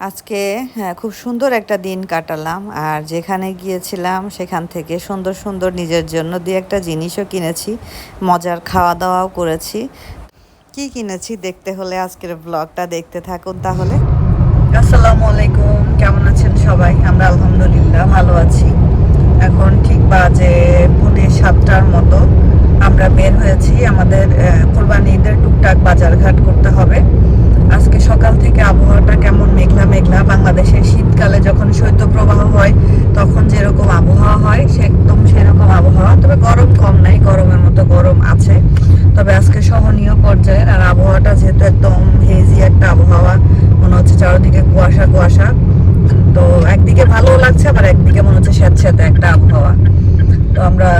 আজকে হ্যাঁ, খুব সুন্দর একটা দিন কাটালাম। আর যেখানে গিয়েছিলাম সেখান থেকে সুন্দর সুন্দর নিজের জন্য দুই একটা জিনিসও কিনেছি। মজার খাওয়া দাওয়াও করেছি। কি কিনেছি দেখতে হলে আজকের ব্লগটা দেখতে থাকুন তাহলে। আসসালামু আলাইকুম কেমন আছেন সবাই? আমরা আলহামদুলিল্লাহ ভালো আছি। এখন ঠিক বাজে পুনে সাতটার মতো। আমরা বের হয়েছি আমাদের কোরবানি ঈদের টুকটাক বাজারঘাট করতে হবে। আজকে সকাল থেকে আবহাওয়াটা কেমন মেঘলা মেঘলা। বাংলাদেশের শীতকালে যখন শৈত্যপ্রবাহ হয়, তখন যেরকম আবহাওয়া হয়, সে একদম সেরকম আবহাওয়া। তবে গরম কম নাই, গরমের মতো গরম আছে। তবে আজকে সহনীয় পর্যায়ের আর আবহাওয়াটা যেহেতু একদম হেজি একটা আবহাওয়া, মনে হচ্ছে চারিদিকে কুয়াশা কুয়াশা। তো একদিকে ভালো লাগছে, আবার একদিকে মনে হচ্ছে স্যাঁতস্যাঁতে একটা আবহাওয়া। তো আমরা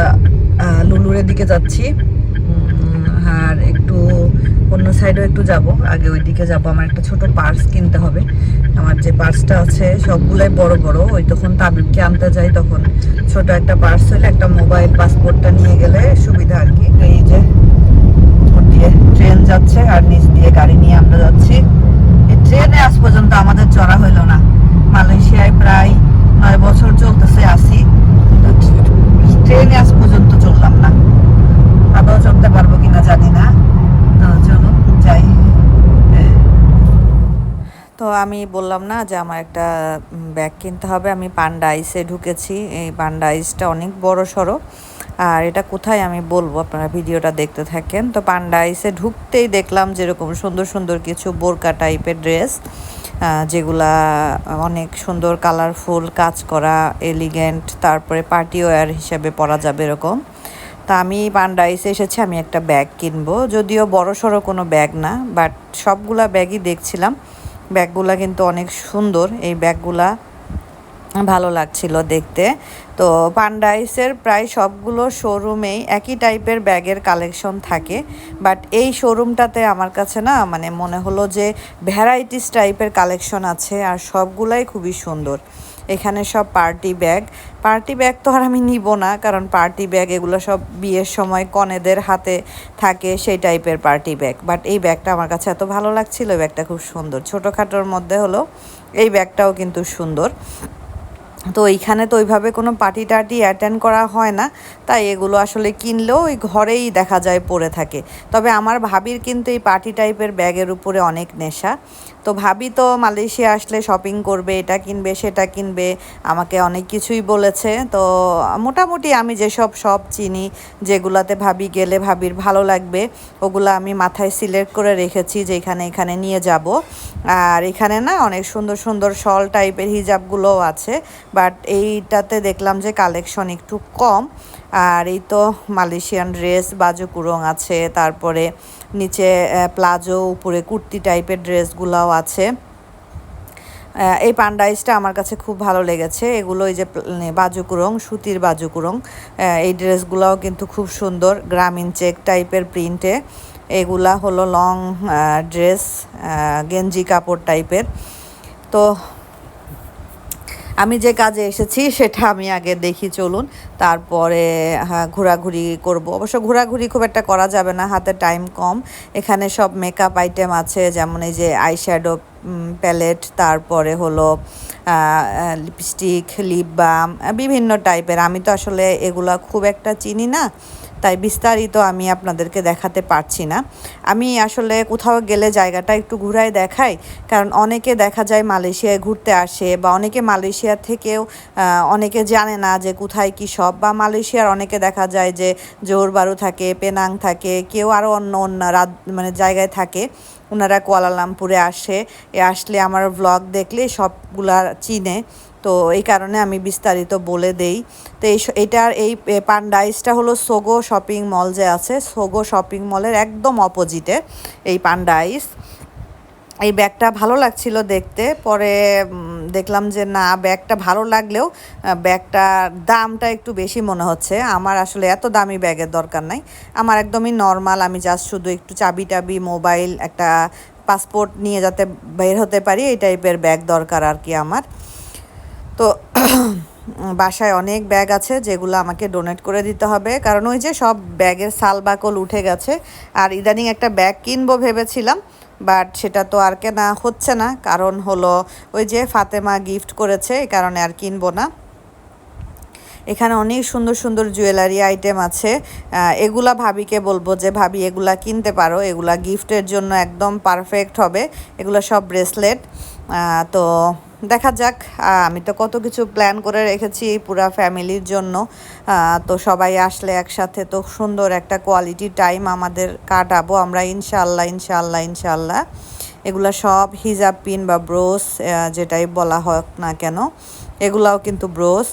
লুলুরের দিকে যাচ্ছি। অন্য সাইডেও একটু যাব। আগে ওই দিকে যাব। আমার একটা ছোট পার্স কিনতে হবে। আমার যে পার্সটা আছে, সবগুলাই বড় বড়। ওই তখন তাবিবকে আনতে যাই তখন। ছোট একটা পার্স হলে একটা মোবাইল পাসপোর্টটা নিয়ে গেলে সুবিধা আর কি। এই যে দিয়ে ট্রেন যাচ্ছে আর নিচ দিয়ে গাড়ি নিয়ে আমরা যাচ্ছি। এই ট্রেনে আজ পর্যন্ত আমাদের চড়া হইল না। মালয়েশিয়ায় প্রায় নয় বছর চলতেছে আসি। ট্রেনে আজ পর্যন্ত চললাম না। আদৌ চলতে পারব কিনা জানি না। যাই। তো আমি বললাম না যে আমার একটা ব্যাগ কিনতে হবে। আমি পান্ডা আইসে ঢুকেছি। এই পান্ডা আইসটা অনেক বড় সড়ো। আর এটা কোথায় আমি বলব? আপনারা ভিডিওটা দেখতে থাকেন। তো পান্ডা আইসে ঢুকতেই দেখলাম যেরকম সুন্দর সুন্দর কিছু বোরকা টাইপের ড্রেস যেগুলা অনেক সুন্দর, কালারফুল, কাজ করা এলিগেন্ট তারপরে পার্টি ওয়্যার হিসেবে পরা যাবে এরকম। তা আমি পান্ডাইসে এসেছি, আমি একটা ব্যাগ কিনবো। যদিও বড় সড়ো কোনো ব্যাগ না বাট সবগুলা ব্যাগই দেখছিলাম। ব্যাগগুলা কিন্তু অনেক সুন্দর। এই ব্যাগগুলা ভালো লাগছিল দেখতে। তো পান্ডাইসের প্রায় সবগুলো শোরুমেই একই টাইপের ব্যাগের কালেকশন থাকে। বাট এই শোরুমটাতে আমার কাছে না মানে মনে হলো যে ভ্যারাইটিস টাইপের কালেকশন আছে আর সবগুলাই খুবই সুন্দর। এখানে সব পার্টি ব্যাগ পার্টি ব্যাগ তো আর আমি নিব না, কারণ পার্টি ব্যাগ এগুলো সব বিয়ের সময় কনেদের হাতে থাকে সেই টাইপের পার্টি ব্যাগ বাট এই ব্যাগটা আমার কাছে এত ভালো লাগছিল ব্যাগটা খুব সুন্দর। ছোটোখাটোর মধ্যে হলো, এই ব্যাগটাও কিন্তু সুন্দর। তো এইখানে তো ওইভাবে কোনো পার্টি টার্টি অ্যাটেন্ড করা হয় না। তাই এগুলো আসলে কিনলেও ওই ঘরেই দেখা যায় পড়ে থাকে। তবে আমার ভাবির কিন্তু এই পার্টি টাইপের ব্যাগের উপরে অনেক নেশা। তো ভাবি তো মালয়েশিয়া আসলে শপিং করবে, এটা কিনবে, সেটা কিনবে, আমাকে অনেক কিছুই বলেছে। তো মোটামুটি আমি যেসব সব চিনি, যেগুলাতে ভাবি গেলে ভাবির ভালো লাগবে, ওগুলো আমি মাথায় সিলেক্ট করে রেখেছি যে এখানে এখানে নিয়ে যাব। আর এখানে না অনেক সুন্দর সুন্দর শল টাইপের হিজাবগুলোও আছে বাট এইটাতে দেখলাম যে কালেকশন একটু কম। আর এই তো মালয়েশিয়ান ড্রেস বাজু কুরং আছে, তারপরে নিচে প্লাজো, উপরে কুর্তি টাইপের ড্রেসগুলোও আছে। এই পান্ডাইজটা আমার কাছে খুব ভালো লেগেছে। এগুলো এই যে বাজুকুরং সুতির বাজুকুরং এই ড্রেসগুলোও কিন্তু খুব সুন্দর, গ্রামীণ চেক টাইপের প্রিন্টে। এগুলা হলো লং ড্রেস গেঞ্জি কাপড় টাইপের। তো আমি যে কাজে এসেছি, সেটা আমি আগে দেখি, চলুন। তারপরে হ্যাঁ ঘোরাঘুরি করব। অবশ্য ঘোরাঘুরি খুব একটা করা যাবে না, হাতে টাইম কম। এখানে সব মেকআপ আইটেম আছে, যেমন এই যে আইশ্যাডো প্যালেট তারপরে হলো লিপস্টিক লিপ বাম বিভিন্ন টাইপের আমি তো আসলে এগুলা খুব একটা চিনি না। তাই বিস্তারিত আমি আপনাদেরকে দেখাতে পারছি না। আমি আসলে কোথাও গেলে জায়গাটা একটু ঘুরায় দেখাই, কারণ অনেকে দেখা যায় মালয়েশিয়ায় ঘুরতে আসে বা অনেকে মালয়েশিয়া থেকেও অনেকে জানে না যে কোথায় কি সব বা মালয়েশিয়ার অনেকে দেখা যায় যে জোরবারু থাকে, পেনাং থাকে, কেউ আরও অন্য অন্য রাত মানে জায়গায় থাকে। ওনারা কুয়ালালামপুরে আসে, এ আসলে আমার ব্লগ দেখলে সবগুলা চিনে। তো এই কারণে আমি বিস্তারিত বলে দেই। তো এই এটার এই পান্ডাইসটা হলো সোগো শপিং মল যে আছে, সোগো শপিং মলের একদম অপোজিটে এই পান্ডাইস এই ব্যাগটা ভালো লাগছিল দেখতে, পরে দেখলাম যে না, ব্যাগটা ভালো লাগলেও ব্যাগটার দামটা একটু বেশি মনে হচ্ছে। আমার আসলে এত দামি ব্যাগের দরকার নাই। আমার একদমই নর্মাল, আমি জাস্ট শুধু একটু চাবি টাবি মোবাইল, একটা পাসপোর্ট নিয়ে যাতে বের হতে পারি, এই টাইপের ব্যাগ দরকার আর কি আমার। তো বাসায় অনেক ব্যাগ আছে যেগুলো আমাকে ডোনেট করে দিতে হবে। কারণ ওই যে সব ব্যাগের সাল বাকল উঠে গেছে। আর ইদানিং একটা ব্যাগ কিনবো ভেবেছিলাম বাট সেটা তো আর কেনা হচ্ছে না। কারণ হলো ওই যে ফাতেমা গিফট করেছে, এই কারণে আর কিনবো না। এখানে অনেক সুন্দর সুন্দর জুয়েলারি আইটেম আছে। এগুলা ভাবিকে বলব যে, ভাবি, এগুলা কিনতে পারো। এগুলা গিফটের জন্য একদম পারফেক্ট হবে। এগুলো সব ব্রেসলেট তো দেখা যাক। আমি তো কত কিছু প্ল্যান করে রেখেছি পুরা ফ্যামিলির জন্য। তো সবাই আসলে একসাথে তো সুন্দর একটা কোয়ালিটি টাইম আমাদের কাটাবো আমরা ইনশাল্লাহ ইনশাল্লাহ ইনশাল্লাহ এগুলা সব হিজাব পিন বা ব্রোস যেটাই বলা হোক না কেন, এগুলাও কিন্তু ব্রোস।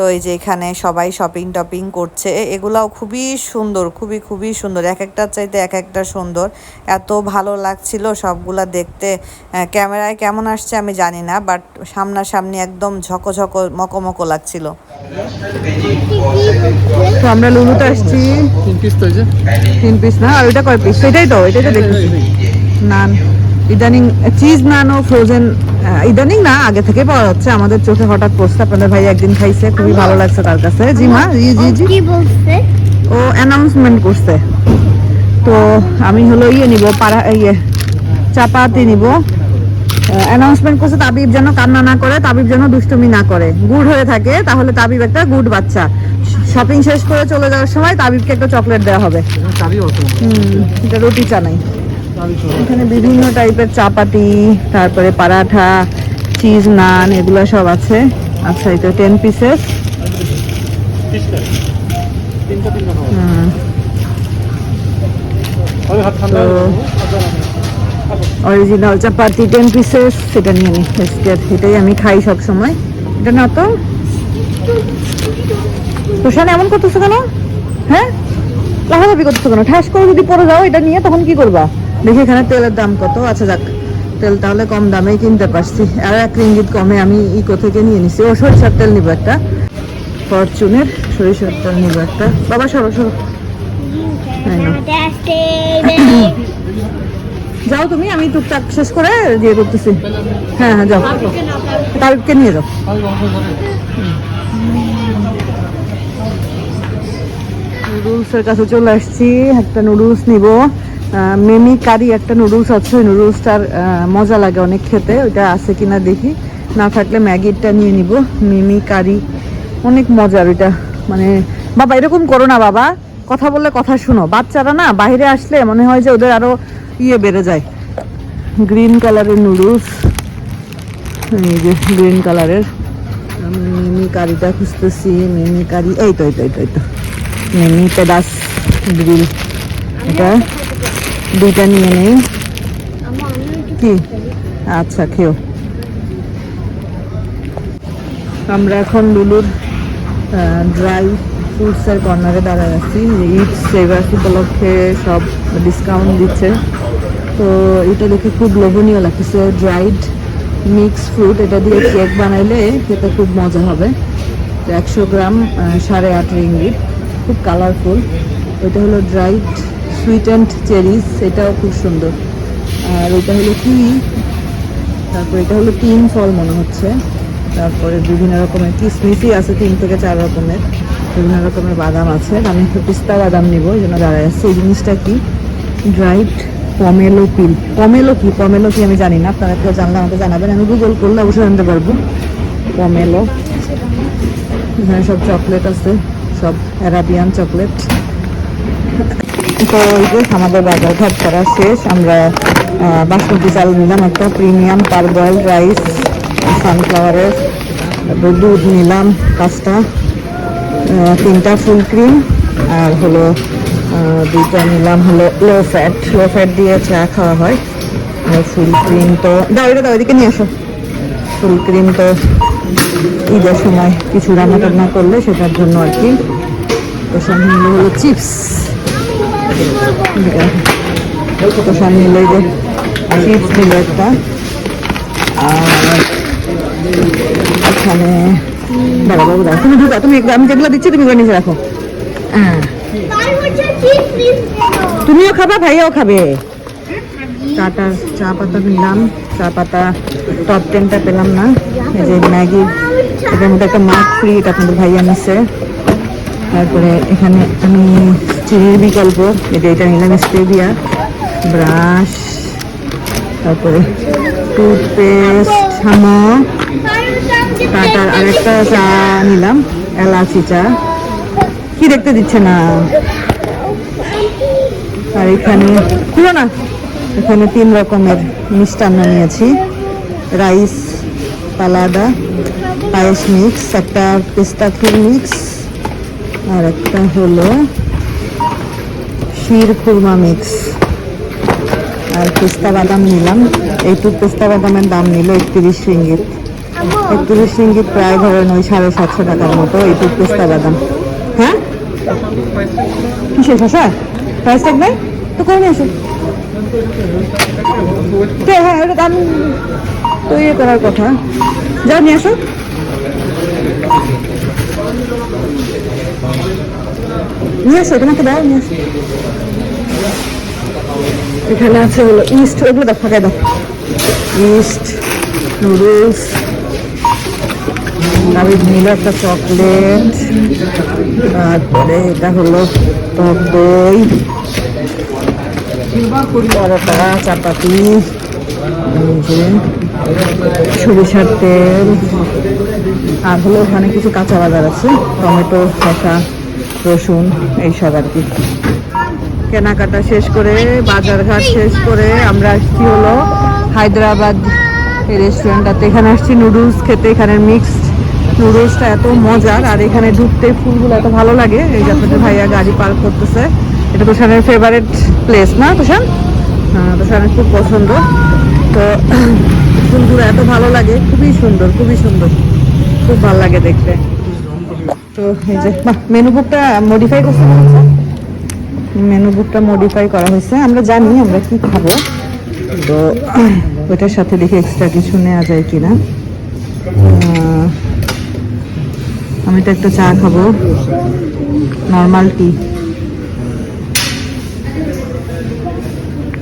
তো এই যে এখানে সবাই শপিং টপিং করছে এগুলাও খুবই সুন্দর খুবই খুবই সুন্দর। এক একটার চাইতে এক একটা সুন্দর। এত ভালো লাগছিল সবগুলা দেখতে। ক্যামেরায় কেমন আসছে আমি জানি না বাট সামনাসামনি একদম ঝকো ঝকো মকমকো লাগছিল। তো আমরা লুলুতে আসছি। তিন পিস তো তিন পিস না আর ওইটা কয় পিস সেটাই তো এটাই তো দেখতেছি। নান। ইদানিং চিজ নান ও ফ্রোজেন ইদানিং না আগে থেকে পাওয়া যাচ্ছে। আমাদের চোখে হঠাৎ পড়ছে আপনাদের ভাই একদিন খাইছে খুবই ভালো লাগছে তার কাছে। জি মা জি জি জি। কি বলছে? ও অ্যানাউন্সমেন্ট করছে। তো আমি হলো ইয়ে নিব পাড়া ইয়ে চাপাতি নিব। অ্যানাউন্সমেন্ট করছে তাবিব যেন কান্না না করে তাবিব যেন দুষ্টুমি না করে। গুড হয়ে থাকে তাহলে তাবিব একটা গুড বাচ্চা। শপিং শেষ করে চলে যাওয়ার সময় তাবিবকে একটা চকলেট দেওয়া হবে। রুটি চানাই এখানে বিভিন্ন টাইপের চাপাতি, তারপরে পারাঠা চিজ নান এগুলো সব আছে। আচ্ছা এটা টেন পিসেস তো অরিজিনাল চাপাতি টেন পিসেস সেটা নিয়ে নিই এটাই আমি খাই সব সময় এটা না তো? তোষান, এমন করতেছো কেন? হ্যাঁ? লাফালাফি করতেছো কেন? ঠাস করে যদি পরে যাও, এটা নিয়ে তখন কি করবা? দেখি এখানে তেলের দাম কত? আচ্ছা যাক তেল তাহলে কম দামেই কিনতে পারছি। আর এক রিঙ্গিত কমে আমি ইকো থেকে নিয়ে নিছি। ও সরিষার তেল নিব একটা। ফরচুনের সরিষার তেল নিব একটা। বাবা সরো সরো। যাও তুমি আমি টুকটাক শেষ করে দিয়ে করতেছি। হ্যাঁ হ্যাঁ যাও। তারিখকে নিয়ে যাও। নুডলসের কাছে চলে আসছি। একটা নুডলস নিব। মেমি কারি একটা নুডলস আছে, ওই নুডলসটার মজা লাগে অনেক খেতে, ওইটা আছে কিনা দেখি। না থাকলে ম্যাগিটা নিয়ে নিব, মিমি কারি, অনেক মজার ওইটা মানে বাবা, এরকম করো না বাবা, কথা বললে কথা শুনো। বাচ্চারা না, বাইরে আসলে মনে হয় যে ওদের আরও ইয়ে বেড়ে যায়। গ্রিন কালারের নুডলস, এই যে গ্রিন কালারের, আমি মিমি কারিটা খুঁজতেছি, মিমি কারি, এই তো এই তো এই তো এই তো, মিমি পেদাস গ্রিল, এটা। দুইটা নিয়ে নেই। কি? আচ্ছা খেও। আমরা এখন লুলুর ড্রাই ফ্রুটসের কর্নারে দাঁড়ায় আছি। ঈদ সেভার্স উপলক্ষে সব ডিসকাউন্ট দিচ্ছে। তো এটা দেখে খুব লোভনীয় লাগতেছে। ড্রাইড মিক্স ফ্রুট এটা দিয়ে কেক বানাইলে খেতে খুব মজা হবে। একশো গ্রাম সাড়ে আট রিঙ্গিট খুব কালারফুল এটা হলো ড্রাইড সুইট অ্যান্ড চেরিস এটাও খুব সুন্দর। আর ওইটা হলো কি তারপর এটা হলো তিন ফল মনে হচ্ছে। তারপরে বিভিন্ন রকমের কিসমিসই আছে তিন থেকে চার রকমের। বিভিন্ন রকমের বাদাম আছে। আমি একটু পিস্তা বাদাম নিব, এই জন্য দাঁড়ায় আসছে এই জিনিসটা কি? ড্রাইড পমেলো পিল পমেলো কি? পমেলো কি আমি জানি না। আপনারা কেউ জানলে আমাকে জানাবেন। আমি গুগল করলে অবশ্যই জানতে পারব। পমেলো এখানে সব চকলেট আছে। সব অ্যারাবিয়ান চকলেট তো এই যে আমাদের বাজার ঘাট করা শেষ, আমরা বাসমতি চাল নিলাম, একটা প্রিমিয়াম পার বয়েল রাইস সানফ্লাওয়ারের দুধ নিলাম, পাঁচটা তিনটা ফুল ক্রিম আর হলো দুইটা নিলাম হলো লো ফ্যাট লো ফ্যাট দিয়ে চা খাওয়া হয়। ফুল ক্রিম তো, দাও, এটা দাও, এদিকে নিয়ে আসো। ফুল ক্রিম তো ঈদের সময় কিছু রান্না টান্না করলে সেটার জন্য আর কি। তো সামনে হলো চিপস তো সামনে যে চিপস নিল একটা আর এখানে দাঁড়া বাবু দাঁড়া তুমি ঢুকা তুমি আমি যেগুলো দিচ্ছি তুমি এগুলো নিচে রাখো তুমিও খাবা, ভাইয়াও খাবে। চাটা চা পাতা নিলাম চা পাতা টপ টেনটা পেলাম না। এই যে ম্যাগি, এটার মধ্যে একটা মাছ ফ্রি এটা আপনাদের ভাইয়া নিচ্ছে তারপরে এখানে আমি চিনির বিকল্প। এটা এটা নিলাম স্টেভিয়া। ব্রাশ। তারপরে টুথপেস্ট হামা। টাটার আরেকটা চা নিলাম, এলাচি চা। কি দেখতে দিচ্ছে না? আর এখানে, খুলো না। এখানে তিন রকমের মিষ্টান্ন নিয়েছি। রাইস, পালাদা, পায়েস মিক্স, একটা পেস্তা ক্ষীর মিক্স, আর একটা হলো ক্ষীর খুরমা মিক্স আর পেস্তা বাদাম নিলাম। এইটুক পেস্তা বাদামের দাম নিল একত্রিশ রিঙ্গিত। একত্রিশ রিঙ্গিত প্রায় ধরেন ওই সাড়ে সাতশো টাকার মতো এইটুক পেস্তা বাদাম। হ্যাঁ? কিসের শশা? প্রাইস থাকবে তো করে নিয়ে আসো কে হ্যাঁ ওটা দাম তো ইয়ে করার কথা। যাও, নিয়ে আসো। নিয়ে আসো তোমাকে দাও, নিয়ে আসো এখানে আছে হলো ইস্ট, ওগুলো দেখো ফাঁকা দাও। ইস্ট, নুডলস একটা চকলেট, তারপরে এটা হলো টক দই, পরোটা, চাপাতি সরিষার তেল আর হলো ওখানে কিছু কাঁচা বাজার আছে, টমেটো, শসা, রসুন, এইসব আর কি। কেনাকাটা শেষ করে বাজার ঘাট শেষ করে আমরা আসছি হলো হায়দ্রাবাদ রেস্টুরেন্টটাতে এখানে আসছি নুডলস খেতে, এখানে মিক্সড নুডলসটা এত মজার, আর এখানে ঢুকতে ফুলগুলো এত ভালো লাগে। এই যে ভাইয়া গাড়ি পার্ক করতেছে। এটা তোষানের ফেভারেট প্লেস না তোষান হ্যাঁ তোষানের খুব পছন্দ। তো ফুলগুলো এত ভালো লাগে, খুবই সুন্দর খুবই সুন্দর। খুব ভালো লাগে দেখতে। তো এই যে মেনু বুকটা মডিফাই করতে মেনু বুকটা মডিফাই করা হয়েছে। আমরা জানি আমরা কি খাব। তো ওইটার সাথে দেখি এক্সট্রা কিছু নেওয়া যায় কিনা। আমি তো একটা চা খাব। নর্মাল টি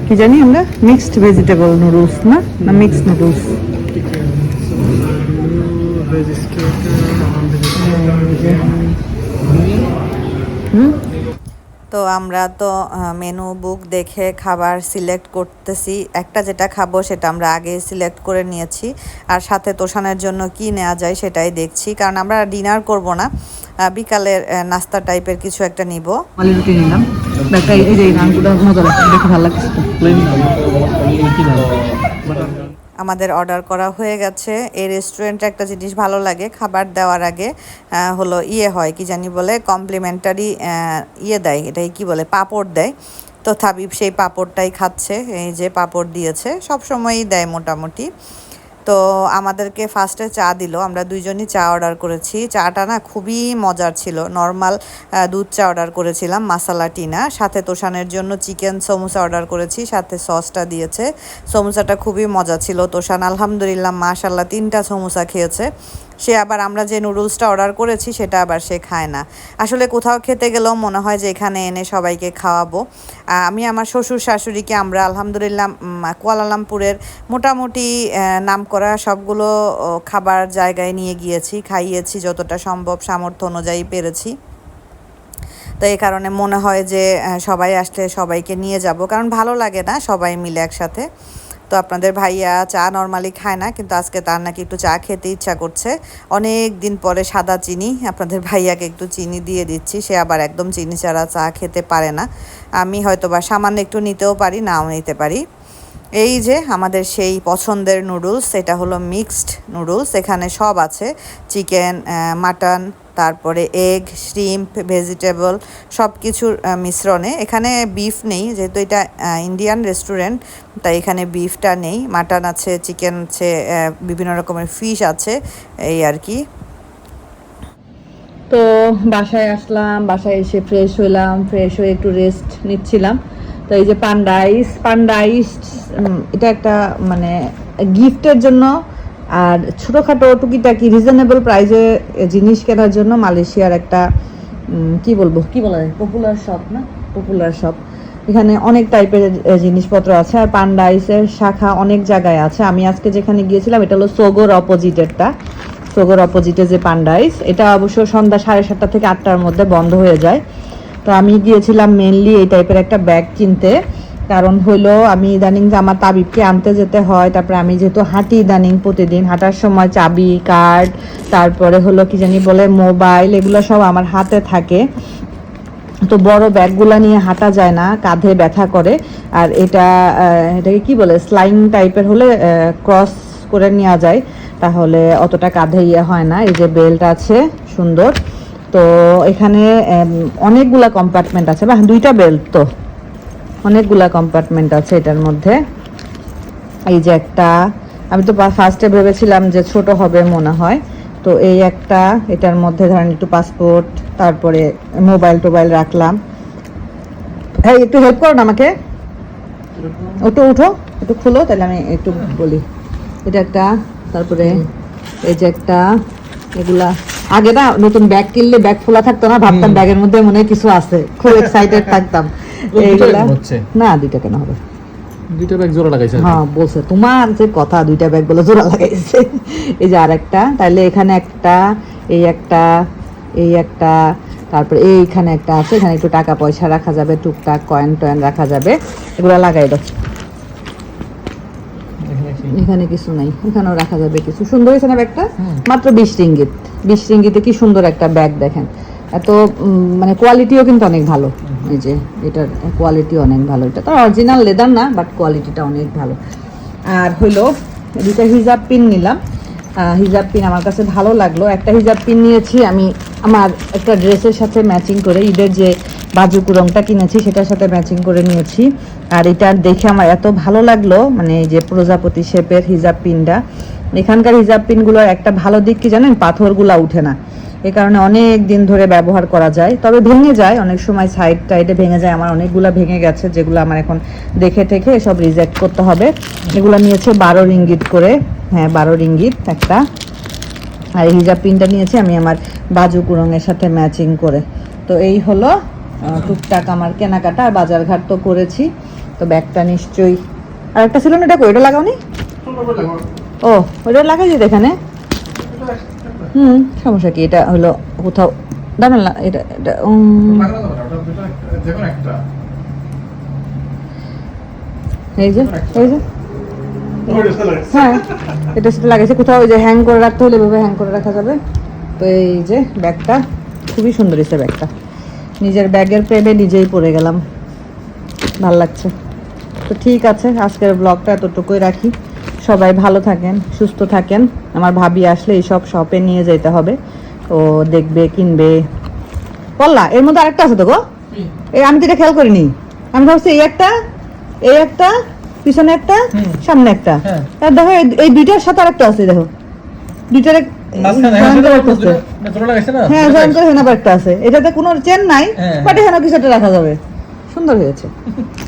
কি জানি আমরা? মিক্সড ভেজিটেবল নুডলস না? না মিক্সড নুডলস তো আমরা তো মেনু বুক দেখে খাবার সিলেক্ট করতেছি। একটা যেটা খাব সেটা আমরা আগে সিলেক্ট করে নিয়েছি। আর সাথে তোষানের জন্য কি নেওয়া যায় সেটাই দেখছি। কারণ আমরা ডিনার করব না। বিকালের নাস্তা টাইপের কিছু একটা নিব। রুটি নিলাম। এই যে মজা ভালো লাগছে। আমাদের অর্ডার করা হয়ে গেছে। এই রেস্টুরেন্টে একটা জিনিস ভালো লাগে, খাবার দেওয়ার আগে হলো ইয়ে হয়, কি জানি বলে কমপ্লিমেন্টারি ইয়ে দেয়, এটাই কি বলে, পাপড় দেয়। তো থাবিব সেই পাপড়টাই খাচ্ছে, এই যে পাপড় দিয়েছে সব সময়ই দেয় মোটামুটি। তো আমাদেরকে ফার্স্টে চা দিল। আমরা দুইজনই চা অর্ডার করেছি। চাটা না খুবই মজার ছিল। নর্মাল দুধ চা অর্ডার করেছিলাম মাসালা টিনা সাথে তোষানের জন্য চিকেন সমোসা অর্ডার করেছি, সাথে সসটা দিয়েছে। সমোসাটা খুবই মজা ছিল। তোষান আলহামদুলিল্লাহ মাশাল্লাহ তিনটা সমোসা খেয়েছে। সে আবার আমরা যে নুডলসটা অর্ডার করেছি সেটা আবার সে খায় না। আসলে কোথাও খেতে গেলেও মনে হয় যে এখানে এনে সবাইকে খাওয়াবো। আমি আমার শ্বশুর শাশুড়িকে আমরা আলহামদুলিল্লাহ কুয়ালালামপুরের মোটামুটি নাম করা সবগুলো খাবার জায়গায় নিয়ে গিয়েছি, খাইয়েছি যতটা সম্ভব সামর্থ্য অনুযায়ী পেরেছি। তো এই কারণে মনে হয় যে সবাই আসলে সবাইকে নিয়ে যাব। কারণ ভালো লাগে না সবাই মিলে একসাথে। তো আপনাদের ভাইয়া চা নর্মালি খায় না, কিন্তু আজকে তার নাকি একটু চা খেতে ইচ্ছা করছে। অনেক দিন পরে সাদা চিনি, আপনাদের ভাইয়াকে একটু চিনি দিয়ে দিচ্ছি, সে আবার একদম চিনি ছাড়া চা খেতে পারে না। আমি হয়তো বা সামান্য একটু নিতেও পারি, নাও নিতে পারি। এই যে আমাদের সেই পছন্দের নুডলস এটা হলো মিক্সড নুডলস এখানে সব আছে। চিকেন মাটন তারপরে এগ শ্রিম্প ভেজিটেবল সব কিছুর মিশ্রণে। এখানে বিফ নেই, যেহেতু এটা ইন্ডিয়ান রেস্টুরেন্ট তাই এখানে বিফটা নেই। মাটন আছে চিকেন আছে বিভিন্ন রকমের ফিশ আছে, এই আর কি। তো বাসায় আসলাম, বাসায় এসে ফ্রেশ হইলাম ফ্রেশ হয়ে একটু রেস্ট নিচ্ছিলাম। তো এই যে পান্ডাইস পান্ডাইস এটা একটা মানে গিফটের জন্য আর ছোটোখাটো টুকিটাকি রিজনেবল প্রাইসে জিনিস কেনার জন্য মালয়েশিয়ার একটা কি বলব? কি বলা যায়? পপুলার শপ না? পপুলার শপ এখানে অনেক টাইপের জিনিসপত্র আছে। আর পান্ডাইসের শাখা অনেক জায়গায় আছে। আমি আজকে যেখানে গিয়েছিলাম এটা হলো সোগোর অপোজিটেরটা সোগোর অপোজিটে যে পান্ডাইস এটা অবশ্য সন্ধ্যা সাড়ে সাতটা থেকে আটটার মধ্যে বন্ধ হয়ে যায়। তো আমি গিয়েছিলাম মেনলি এই টাইপের একটা ব্যাগ কিনতে। কারণ হইল আমি ইদানিং আমার তাবিবকে আনতে যেতে হয়, তারপরে আমি যেহেতু হাঁটি ইদানিং প্রতিদিন, হাঁটার সময় চাবি, কার্ড, তারপরে হলো কি জানি বলে মোবাইল, এগুলো সব আমার হাতে থাকে। তো বড় ব্যাগগুলো নিয়ে হাঁটা যায় না, কাঁধে ব্যথা করে। আর এটা এটাকে কি বলে, স্লাইং টাইপের হলে ক্রস করে নেওয়া যায়। তাহলে অতটা কাঁধে ইয়ে হয় না। এই যে বেল্ট আছে, সুন্দর। তো এখানে অনেকগুলা কম্পার্টমেন্ট আছে। বা দুইটা বেল্ট তো। অনেকগুলা কম্পার্টমেন্ট আছে এটার মধ্যে। এই যে একটা আমি তো ফার্স্টে ভেবেছিলাম যে ছোট হবে মনে হয়। তো এই একটা এটার মধ্যে ধরেন একটু পাসপোর্ট তারপরে মোবাইল টোবাইল রাখলাম। হ্যাঁ একটু হেল্প করো না আমাকে। একটু উঠো একটু খুলো তাহলে আমি একটু বলি। এটা একটা তারপরে এই যে একটা এগুলা। আগে না নতুন ব্যাগ কিনলে ব্যাগ খোলা থাকতো না ভাবতাম ব্যাগের মধ্যে মনে কিছু আছে। খুব এক্সাইটেড থাকতাম। এইগুলা না দুইটা কেন হবে? দুইটা ব্যাগ জোড়া লাগাইছে হ্যাঁ বলছে তোমার যে কথা দুইটা ব্যাগ বলে জোড়া লাগাইছে। এই যে তাহলে এখানে একটা এই একটা এই একটা তারপরে এইখানে একটা আছে এখানে একটু টাকা পয়সা রাখা যাবে টুকটাক কয়েন টয়েন রাখা যাবে এগুলো লাগাই দাও। এখানে কিছু নাই এখানেও রাখা যাবে কিছু। সুন্দর হয়েছে না ব্যাগটা? মাত্র বিশ রিঙ্গিত। বিশ রিঙ্গিতে কি সুন্দর একটা ব্যাগ দেখেন। এত মানে কোয়ালিটিও কিন্তু অনেক ভালো। এই যে, এটার কোয়ালিটি অনেক ভালো। এটা তো অরিজিনাল লেদার না বাট কোয়ালিটিটা অনেক ভালো। আর হইল দুটা হিজাব পিন নিলাম। হিজাব পিন আমার কাছে ভালো লাগল। একটা হিজাব পিন নিয়েছি, আমি আমার একটা ড্রেসের সাথে ম্যাচিং করে, ঈদের যে বাজু কুরংটা কিনেছি, সেটার সাথে ম্যাচিং করে নিয়েছি। আর এটা দেখে আমার এত ভালো লাগল মানে এই যে প্রজাপতি শেপের হিজাব পিনটা এখানকার হিজাব পিনগুলোর একটা ভালো দিক কি জানেন? পাথরগুলা উঠে না। এ কারণে অনেক দিন ধরে ব্যবহার করা যায়। তবে ভেঙে যায় অনেক সময় সাইড টাইডে ভেঙে যায়। আমার অনেকগুলো ভেঙে গেছে যেগুলো আমার এখন দেখে টেখে সব রিজেক্ট করতে হবে। এগুলো নিয়েছে বারো রিঙ্গিত করে। হ্যাঁ বারো রিঙ্গিত একটা। আর এই হিজাব পিনটা নিয়েছি আমি আমার বাজু কুরঙের সাথে ম্যাচিং করে। তো এই হলো টুকটাক আমার কেনাকাটা। আর বাজার ঘাট তো করেছি তো ব্যাগটা নিশ্চয়ই। আর একটা ছিল না এটা কই? ওটা লাগাওনি? ও ওটা লাগাই দিতে এখানে। হুম সমস্যা কি? এটা হলো কোথাও দাঁড়ান না এটা এটা এই যে এই যে। হ্যাঁ এটা সেটা লাগাইছে। কোথাও ওই যে হ্যাং করে রাখতে হলে এভাবে হ্যাং করে রাখা যাবে। তো এই যে ব্যাগটা খুবই সুন্দর ব্যাগটা। নিজের ব্যাগের প্রেমে নিজেই পড়ে গেলাম। ভালো লাগছে। তো ঠিক আছে আজকের ব্লগটা এতটুকুই রাখি। সবাই ভালো থাকেন সুস্থ থাকেন। আমার ভাবি আসলে এইসব শপে নিয়ে যেতে হবে। ও দেখবে কিনবে। বললা এর মধ্যে আরেকটা আছে তো গো? এই আমি তো এটা খেয়াল করিনি। আমি ভাবছি এই একটা এই একটা পিছনে একটা সামনে একটা। হ্যাঁ। আর দেখো এই- দুইটার সাথে আরেকটা আছে দেখো। দুইটার তো? হ্যাঁ করে একটা আছে। এটাতে কোনো চেন নাই হ্যাঁ। বাট এখানে কিছু একটা রাখা যাবে। সুন্দর হয়েছে।